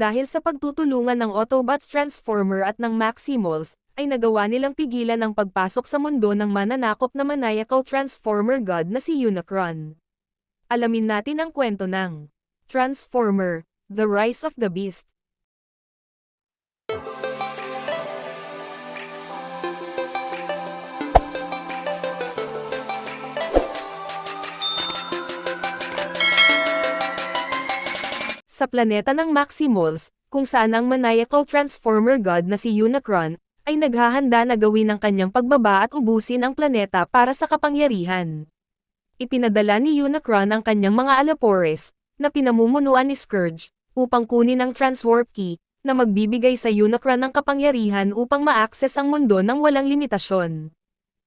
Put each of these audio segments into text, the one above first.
Dahil sa pagtutulungan ng Autobots Transformer at ng Maximals, ay nagawa nilang pigilan ang pagpasok sa mundo ng mananakop na maniacal Transformer God na si Unicron. Alamin natin ang kwento ng Transformer, The Rise of the Beast. Sa planeta ng Maximals, kung saan ang maniacal transformer god na si Unicron, ay naghahanda na gawin ang kanyang pagbaba at ubusin ang planeta para sa kapangyarihan. Ipinadala ni Unicron ang kanyang mga alapores, na pinamumunuan ni Scourge, upang kunin ang transwarp key, na magbibigay sa Unicron ng kapangyarihan upang ma-access ang mundo ng walang limitasyon.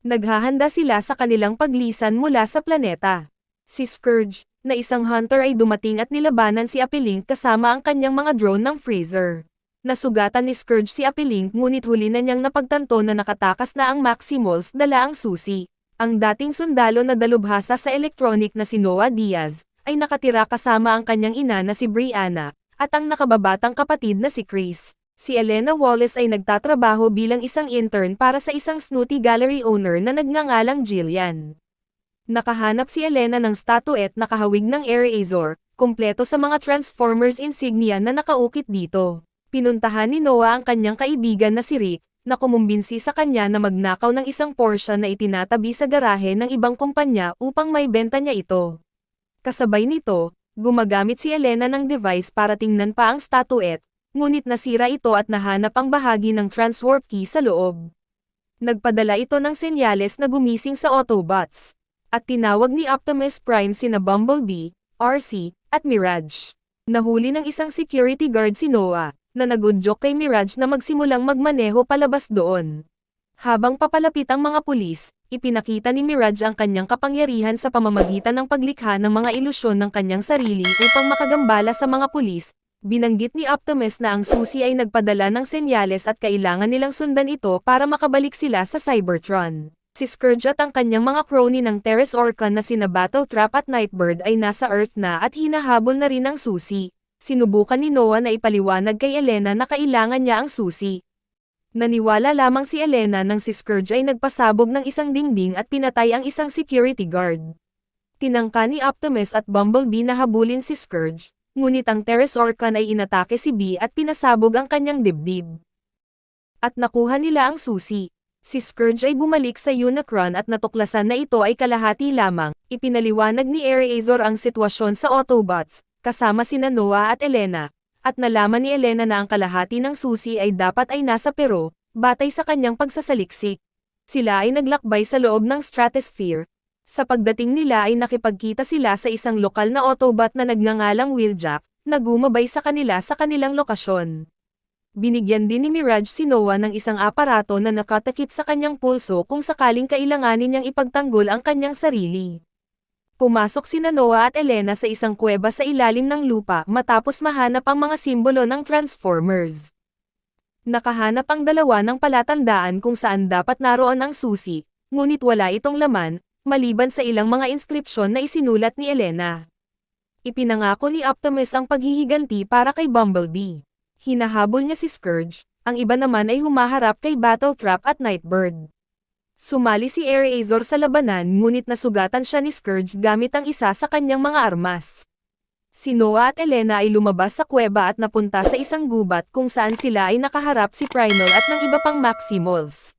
Naghahanda sila sa kanilang paglisan mula sa planeta. Si Scourge, na isang hunter ay dumating at nilabanan si Apelink kasama ang kanyang mga drone ng freezer. Nasugatan ni Scourge si Apelink ngunit huli na niyang napagtanto na nakatakas na ang Maximals dala ang susi. Ang dating sundalo na dalubhasa sa electronic na si Noah Diaz, ay nakatira kasama ang kanyang ina na si Brianna, at ang nakababatang kapatid na si Chris. Si Elena Wallace ay nagtatrabaho bilang isang intern para sa isang snooty gallery owner na nagngangalang Jillian. Nakahanap si Elena ng statuette na kahawig ng Air Azor, kumpleto sa mga Transformers insignia na nakaukit dito. Pinuntahan ni Noah ang kanyang kaibigan na si Rick, na kumumbinsi sa kanya na magnakaw ng isang Porsche na itinatabi sa garahe ng ibang kumpanya upang may benta niya ito. Kasabay nito, gumagamit si Elena ng device para tingnan pa ang statuette, ngunit nasira ito at nahanap ang bahagi ng transwarp key sa loob. Nagpadala ito ng senyales na gumising sa Autobots at tinawag ni Optimus Prime sina Bumblebee, RC, at Mirage. Nahuli ng isang security guard si Noah, na nagundyok kay Mirage na magsimulang magmaneho palabas doon. Habang papalapit ang mga pulis, ipinakita ni Mirage ang kanyang kapangyarihan sa pamamagitan ng paglikha ng mga ilusyon ng kanyang sarili upang makagambala sa mga pulis. Binanggit ni Optimus na ang susi ay nagpadala ng senyales at kailangan nilang sundan ito para makabalik sila sa Cybertron. Si Scourge at ang kanyang mga crony ng Teres Orcan na sina Battletrap at Nightbird ay nasa Earth na at hinahabol na rin ang susi. Sinubukan ni Noah na ipaliwanag kay Elena na kailangan niya ang susi. Naniwala lamang si Elena nang si Scourge ay nagpasabog ng isang dingding at pinatay ang isang security guard. Tinangka ni Optimus at Bumblebee na habulin si Scourge, ngunit ang Teres Orcan ay inatake si B at pinasabog ang kanyang dibdib. At nakuha nila ang susi. Si Scourge ay bumalik sa Unicron at natuklasan na ito ay kalahati lamang. Ipinaliwanag ni Azor ang sitwasyon sa Autobots, kasama sina Noah at Elena, at nalaman ni Elena na ang kalahati ng susi ay dapat ay nasa Pero, batay sa kanyang pagsasaliksik. Sila ay naglakbay sa loob ng stratosphere. Sa pagdating nila ay nakipagkita sila sa isang lokal na Autobot na nagngangalang Wheeljack, na gumabay sa kanila sa kanilang lokasyon. Binigyan din ni Mirage si Noah ng isang aparato na nakatakip sa kanyang pulso kung sakaling kailanganin niyang ipagtanggol ang kanyang sarili. Pumasok sina Noah at Elena sa isang kuweba sa ilalim ng lupa matapos mahanap ang mga simbolo ng Transformers. Nakahanap ang dalawa ng palatandaan kung saan dapat naroon ang susi, ngunit wala itong laman, maliban sa ilang mga inskripsyon na isinulat ni Elena. Ipinangako ni Optimus ang paghihiganti para kay Bumblebee. Hinahabol niya si Scourge, ang iba naman ay humaharap kay Battletrap at Nightbird. Sumali si Air Azor sa labanan ngunit nasugatan siya ni Scourge gamit ang isa sa kanyang mga armas. Si Noah at Elena ay lumabas sa kuweba at napunta sa isang gubat kung saan sila ay nakaharap si Primal at ng iba pang Maximals.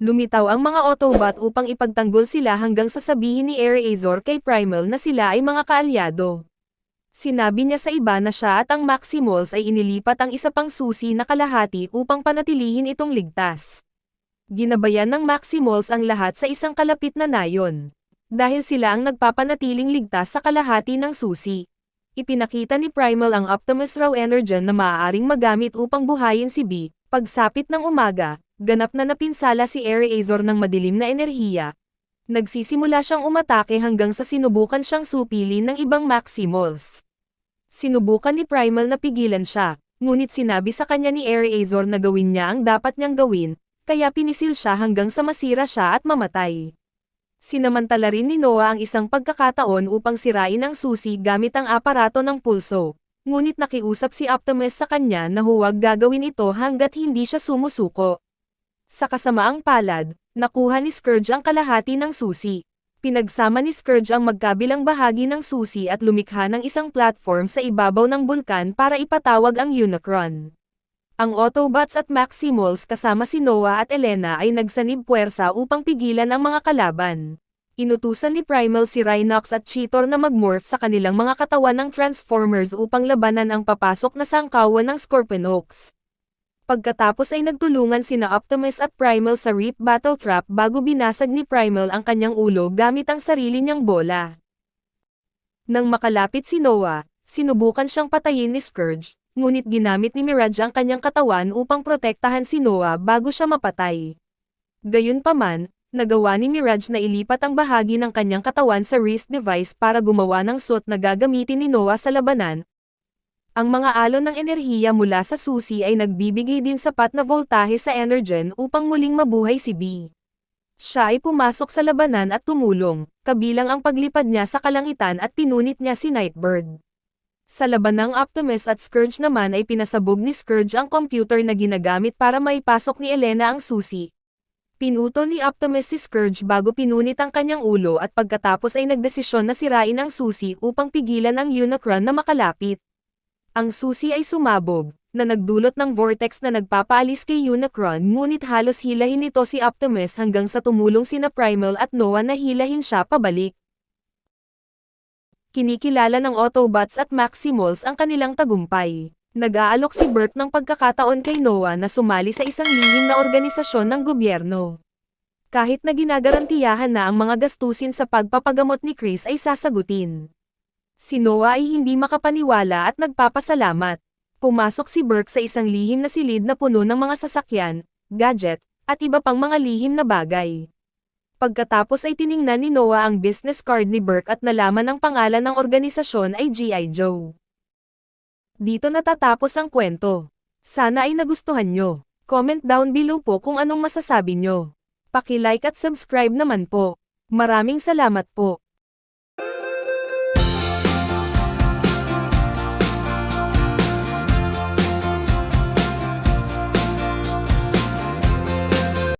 Lumitaw ang mga Autobot upang ipagtanggol sila hanggang sasabihin ni Air Azor kay Primal na sila ay mga kaalyado. Sinabi niya sa iba na siya at ang Maximals ay inilipat ang isa pang susi na kalahati upang panatilihin itong ligtas. Ginabayan ng Maximals ang lahat sa isang kalapit na nayon. Dahil sila ang nagpapanatiling ligtas sa kalahati ng susi. Ipinakita ni Primal ang Optimus Raw Energon na maaaring magamit upang buhayin si B. Pagsapit ng umaga, ganap na napinsala si Air Azor ng madilim na enerhiya, Nagsisimula siyang umatake hanggang sa sinubukan siyang supilin ng ibang Maximals. Sinubukan ni Primal na pigilan siya, ngunit sinabi sa kanya ni Air Azor na gawin niya ang dapat niyang gawin, kaya pinisil siya hanggang sa masira siya at mamatay. Sinamantala rin ni Noah ang isang pagkakataon upang sirain ang susi gamit ang aparato ng pulso. ngunit nakiusap si Optimus sa kanya na huwag gagawin ito hanggat hindi siya sumusuko. Sa kasamaang palad, nakuha ni Scourge ang kalahati ng susi. Pinagsama ni Scourge ang magkabilang bahagi ng susi at lumikha ng isang platform sa ibabaw ng bulkan para ipatawag ang Unicron. Ang Autobots at Maximals kasama si Noah at Elena ay nagsanib puwersa upang pigilan ang mga kalaban. Inutusan ni Primal si Rhinox at Cheetor na magmorph sa kanilang mga katawan ng Transformers upang labanan ang papasok na sangkawan ng Scorponokes. Pagkatapos ay nagtulungan sina Optimus at Primal sa Reap Battle Trap bago binasag ni Primal ang kanyang ulo gamit ang sarili niyang bola. Nang makalapit si Noah, sinubukan siyang patayin ni Scourge, ngunit ginamit ni Mirage ang kanyang katawan upang protektahan si Noah bago siya mapatay. Gayunpaman, nagawa ni Mirage na ilipat ang bahagi ng kanyang katawan sa wrist device para gumawa ng suit na gagamitin ni Noah sa labanan, ang mga alon ng enerhiya mula sa susi ay nagbibigay din sapat na voltahe sa Energen upang muling mabuhay si B. Siya ay pumasok sa labanan at tumulong, kabilang ang paglipad niya sa kalangitan at pinunit niya si Nightbird. Sa labanang Optimus at Scourge naman ay pinasabog ni Scourge ang computer na ginagamit para maipasok ni Elena ang susi. Pinutol ni Optimus si Scourge bago pinunit ang kanyang ulo at pagkatapos ay nagdesisyon na sirain ang susi upang pigilan ang Unicron na makalapit. Ang susi ay sumabog, na nagdulot ng vortex na nagpapaalis kay Unicron ngunit halos hilahin nito si Optimus hanggang sa tumulong sina Primal at Noah na hilahin siya pabalik. Kinikilala ng Autobots at Maximals ang kanilang tagumpay. Nag-aalok si Bert ng pagkakataon kay Noah na sumali sa isang lihim na organisasyon ng gobyerno. Kahit na ginagarantiyahan na ang mga gastusin sa pagpapagamot ni Chris ay sasagutin. Si Noah ay hindi makapaniwala at nagpapasalamat. Pumasok si Burke sa isang lihim na silid na puno ng mga sasakyan, gadget, at iba pang mga lihim na bagay. Pagkatapos ay tiningnan ni Noah ang business card ni Burke at nalaman ang pangalan ng organisasyon ay G.I. Joe. Dito natatapos ang kwento. Sana ay nagustuhan nyo. Comment down below po kung anong masasabi nyo. Paki-like at subscribe naman po. Maraming salamat po.